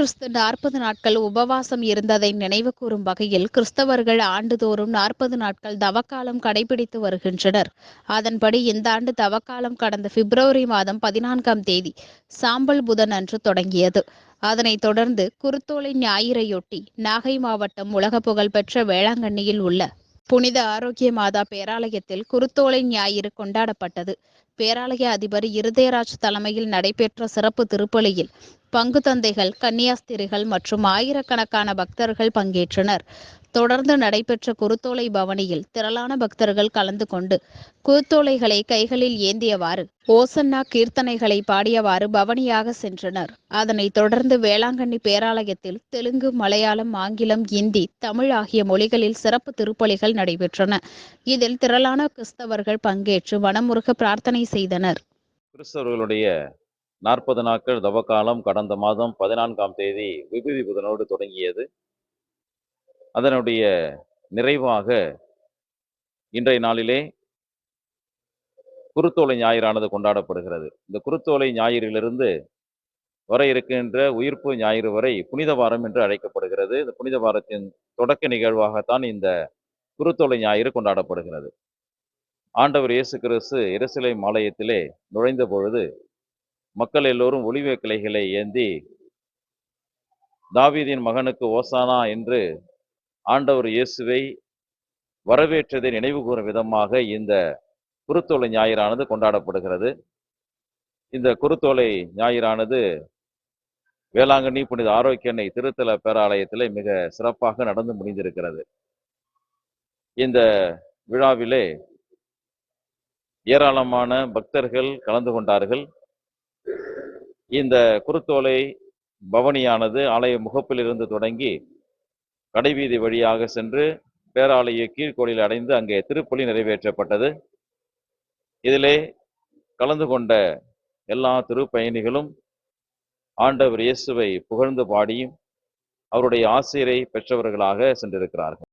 கிறிஸ்து நாற்பது நாட்கள் உபவாசம் இருந்ததை நினைவு கூறும் வகையில் கிறிஸ்தவர்கள் ஆண்டுதோறும் நாற்பது நாட்கள் தவக்காலம் கடைபிடித்து வருகின்றனர். அதன்படி இந்த ஆண்டு தவக்காலம் கடந்த பிப்ரவரி மாதம் பதினான்காம் தேதி சாம்பல் புதன் அன்று தொடங்கியது. அதனைத் தொடர்ந்து குருத்தோலை ஞாயிறையொட்டி நாகை மாவட்டம் உலக புகழ்பெற்ற வேளாங்கண்ணியில் உள்ள புனித ஆரோக்கிய மாதா பேராலயத்தில் குருத்தோலை ஞாயிறு கொண்டாடப்பட்டது. பேராலய அதிபர் இருதயராஜ் தலைமையில் நடைபெற்ற சிறப்பு திருப்பலியில் பங்கு தந்தைகள் கன்னியாஸ்திரிகள் மற்றும் ஆயிரக்கணக்கான பக்தர்கள் பங்கேற்றனர். தொடர்ந்து நடைபெற்ற குருத்தோலை பவனியில் திரளான பக்தர்கள் கலந்து கொண்டு குருத்தோலைகளை கைகளில் ஏந்தியவாறு ஓசன்னா கீர்த்தனைகளை பாடியவாறு பவனியாக சென்றனர். அதனைத் தொடர்ந்து வேளாங்கண்ணி பேராலயத்தில் தெலுங்கு மலையாளம் ஆங்கிலம் இந்தி தமிழ் ஆகிய மொழிகளில் சிறப்பு திருப்பலிகள் நடைபெற்றன. இதில் திரளான கிறிஸ்தவர்கள் பங்கேற்று வனமுருக பிரார்த்தனை செய்தனர். கிறிஸ்தவர்களுடைய நாற்பது நாட்கள் தவக்காலம் கடந்த மாதம் பதினான்காம் தேதி விபூதி புதனோடு தொடங்கியது. அதனுடைய நிறைவாக இன்றைய நாளிலே குருத்தோலை ஞாயிறானது கொண்டாடப்படுகிறது. இந்த குருத்தோலை ஞாயிறிலிருந்து வர இருக்கின்ற உயிர்ப்பு ஞாயிறு வரை புனித வாரம் என்று அழைக்கப்படுகிறது. இந்த புனித வாரத்தின் தொடக்க நிகழ்வாகத்தான் இந்த குருத்தோலை ஞாயிறு கொண்டாடப்படுகிறது. ஆண்டவர் இயேசு கிறிஸ்து எருசலை மாலயத்திலே நுழைந்த பொழுது மக்கள் எல்லோரும் ஒளிவ கிளைகளை ஏந்தி தாவீதின் மகனுக்கு ஓசானா என்று ஆண்டவர் இயேசுவை வரவேற்றதை நினைவு கூறும் விதமாக இந்த குருத்தோலை ஞாயிறானது கொண்டாடப்படுகிறது. இந்த குருத்தோலை ஞாயிறானது வேளாங்கண்ணி புனித ஆரோக்கியனை திருத்தல பேராலயத்திலே மிக சிறப்பாக நடந்து முடிந்திருக்கிறது. இந்த விழாவிலே ஏராளமான பக்தர்கள் கலந்து கொண்டார்கள். இந்த குருத்தோலை பவனியானது ஆலய முகப்பிலிருந்து தொடங்கி கடைவீதி வழியாக சென்று பேராலய கீழ்கோளில் அடைந்து அங்கே திருப்பலி நிறைவேற்றப்பட்டது. இதிலே கலந்து கொண்ட எல்லா திருப்பயணிகளும் ஆண்டவர் இயேசுவை புகழ்ந்து பாடியும் அவருடைய ஆசிரியரை பெற்றவர்களாக சென்றிருக்கிறார்கள்.